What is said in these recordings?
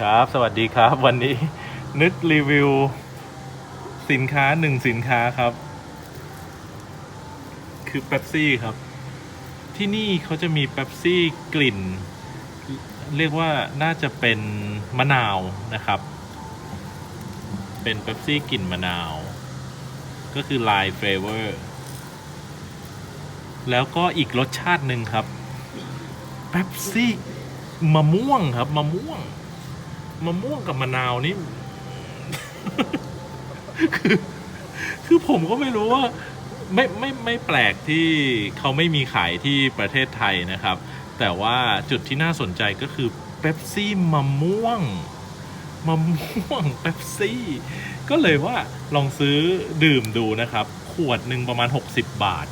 ครับ สวัสดีครับ วันนี้นึกรีวิว สินค้าหนึ่งสินค้าครับ คือเ e ปซี่ครับ ที่นี่เขาจะมีเ e ปซี่กลิ่น เรียกว่าน่าจะเป็นมะนาวนะครับ เป็นเ e ปซี่กลิ่นมะนาว ก็คือลายเฟเวอร์แล้วก็อีกรสชาติหนึ่งครับเ e ปซี่มะม่วงครับมะม่วง มะม่วงกับมะนาวนี่ คือ คือผมก็ไม่รู้ว่า ไม่ไม่ไม่แปลกที่เขาไม่มีขายที่ประเทศไทยนะครับ แต่ว่าจุดที่น่าสนใจก็คือเ e ปซี่มะม่วงมะม่วงเ e ปซี่ ก็เลยว่าลองซื้อดื่มดูนะครับ ขวดหนึ่งประมาณ 60 บาท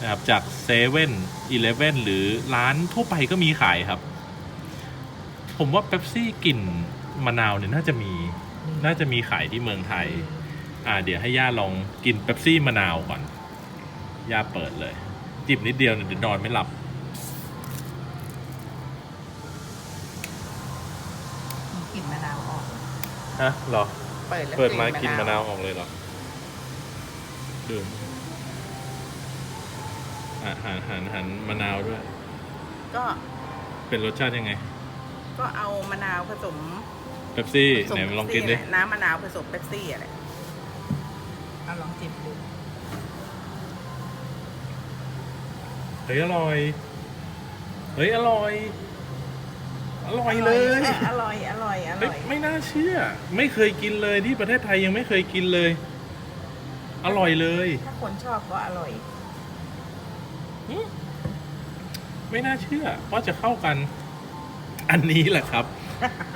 นะครับจากเซเว่นอีเลฟเว่นหรือร้านทั่วไปก็มีขายครับ ผมว่าเ e ปซี่กลิ่นมะนาวเนี่ยน่าจะมี น่าจะมีขายที่เมืองไทย อ่า เดี๋ยวให้ย่าลองกินเ e ปซี่มะนาวก่อน ย่าเปิดเลย จิบนิดเดียวเนี่ยเดี๋ยวนอนไม่หลับ มีกลิ่นมะนาวออกฮะเหรอเปิดแล้วเปิดมากินมะนาวออกเลยเหรอ ดื่ม อะหันหันหันมะนาวด้วย ก็เป็นรสชาติยังไง ก็เอามะนาวผสมเ e ปซี่ผสมไหนลองกินดิ เป๊ปซี่แหละน้ำมะนาวผสมเป๊ปซี่อะไรเอาลองจิบดูเฮ้ยอร่อย เฮ้ยอร่อย อร่อยเลยอะอร่อยอร่อยอเฮ้ร่ยอยไม่น่าเชื่อ ไม่เคยกินเลยที่ประเทศไทยยังไม่เคยกินเลย อร่อยเลย ถ้าคนชอบก็อร่อยอืมไม่น่าเชื่อว่าจะเข้ากัน อันนี้แหละครับ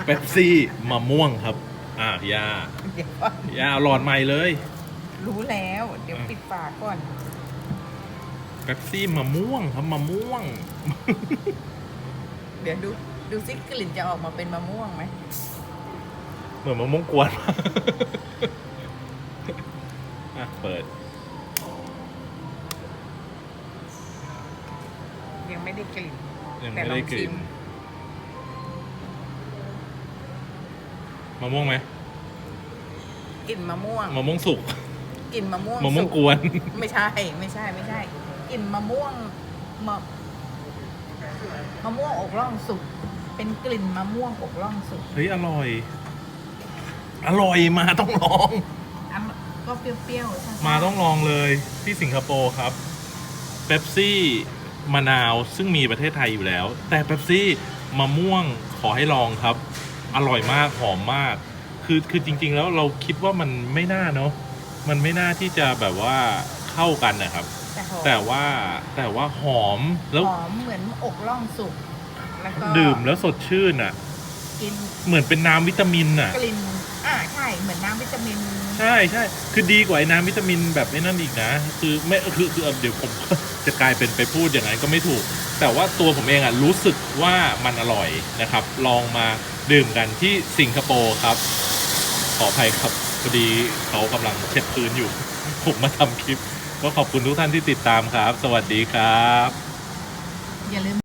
เป๊ปซี่มะม่วงครับ อะย่าเดี๋ยวก่อนย่าเอาหลอดใหม่เลยรู้แล้ว เดี๋ยวปิดฝาก่อน เป๊ปซี่มะม่วงครับมะม่วง เดี๋ยวดูดูซิกลิ่นจะออกมาเป็นมะม่วงไหมเหมือนมะม่วงกวนอะเปิด ยังไม่ได้กลิ่นยังแต่ไม่ลอได้งกชิลิ่นม มะม่วงไหมกลิ่นมะม่วงมะม่วงสุกกลิ่นมะม่วงมะม่วงสุกวน ไม่ใช่ ไม่ใช่ไม่ใช่กลิ่นมะม่วงมะมะม่วงอกร่องสุกเป็นกลิ่นมะม่วงอกร่องสุกเฮ้ยอร่อย อร่อยมาต้องลองอันก็เปรี้ยวๆซ่ๆมาต้องลองเลยที่สิงคโปร์ครับเ e ปซี่มะนาวซึ่งมีประเทศไทยอยู่แล้ว แต่เ e ปซี่มะม่วงขอให้ลองครับ อร่อยมากหอมมาก คือคือจริง ๆ แล้วเราคิดว่ามันไม่น่าเนาะมันไม่น่าที่จะแบบว่าเข้ากันนะครับ แต่หอมแต่ว่าแต่ว่าหอมแล้วหอมเหมือนอกร่องสุกแล้วก็ดื่มแล้วสดชื่นอะ กินเหมือนเป็นน้ำวิตามินอะ กลิ่นอ่าใช่เหมือนน้ำวิตามิน ใช่ใช่คือดีกว่าไอ้น้ำวิตามินแบบไอ้นั่นอีกนะ คือไม่คือคือเดี๋ยวผม จะกลายเป็นไปพูดอย่างนั้นก็ไม่ถูก แต่ว่าตัวผมเองอะรู้สึกว่ามันอร่อยนะครับ ลองมา ดื่มกันที่สิงคโปร์ครับ ขออภัยครับพอดีเขากำลังเช็ดพื้นอยู่ ผมมาทำคลิป ก็ขอบคุณทุกท่านที่ติดตามครับ สวัสดีครับ อย่าลืม